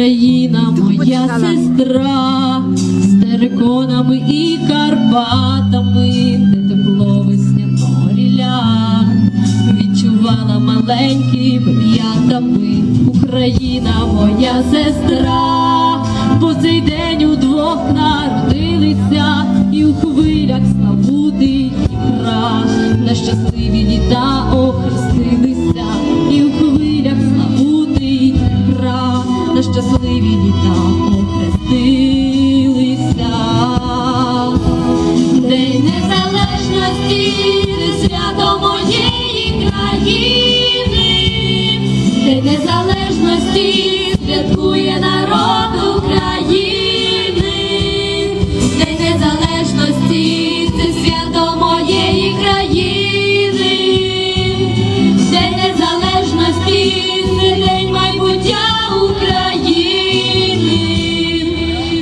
Україна, моя сестра, з териконами і Карпатами, де тепло весняного ріля, відчувала маленькими п'ятами, Україна, моя сестра, бо цей день удвох народилися, і у хвилях славути Дніпра, на щасливі літа охрестилися, незалежності святкує народ України, День незалежності, це свято моєї країни, День незалежності, це день майбуття України,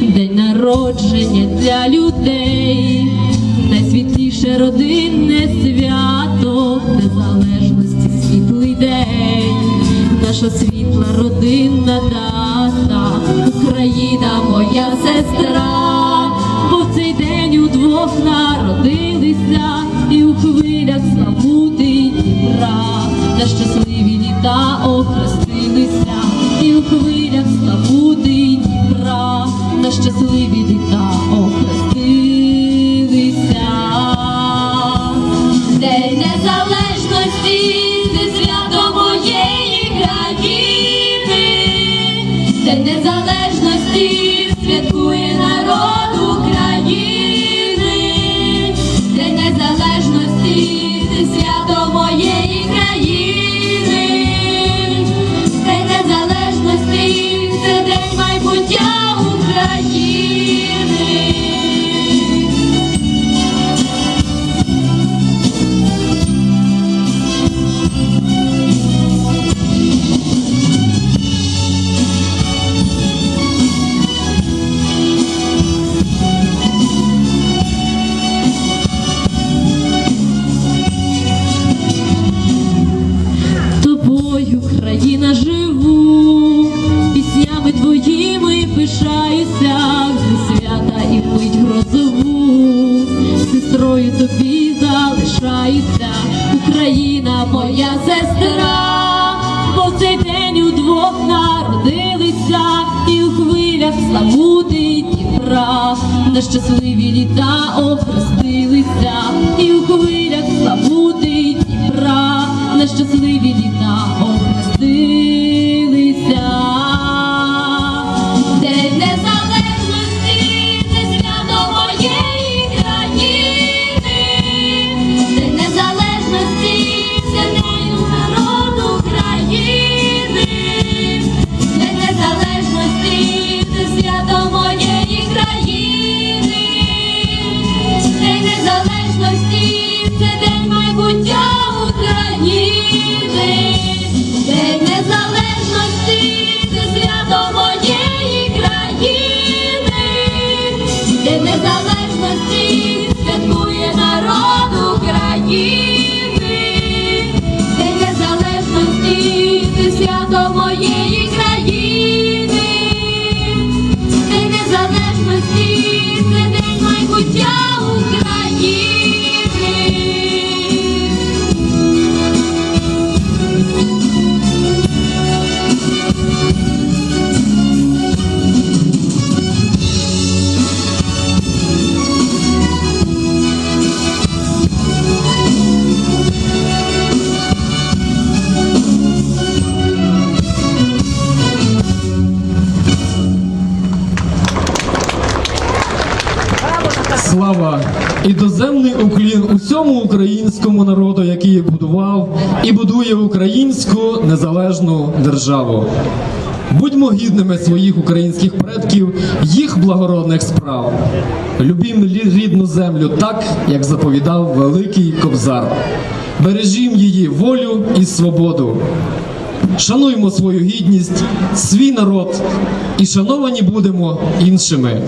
день народження для людей, найсвітліше родинне свято, незалежності наша світла родинна дата, Україна моя сестра, бо в цей день удвох народилися і у хвилях славути Дніпра, на щасливі літа охрестилися, сестра, бо цей день удвох народилися, і у хвилях славути Дніпра, на щасливі літа охрестилися, і у хвилях славути Дніпра, на щасливі літа День незалежності святкує народ України, День незалежності, це свято моєї країни, День незалежності, це день майбуття України. Доземний уклін усьому українському народу, який будував і будує українську незалежну державу. Будьмо гідними своїх українських предків, їх благородних справ. Любім рідну землю так, як заповідав великий кобзар. Бережім її волю і свободу. Шануймо свою гідність, свій народ і шановані будемо іншими.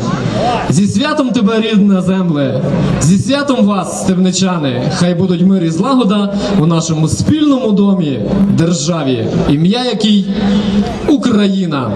Зі святом тебе, рідна земле, зі святом вас, стебничани, хай будуть мир і злагода у нашому спільному домі, державі, ім'я якій Україна.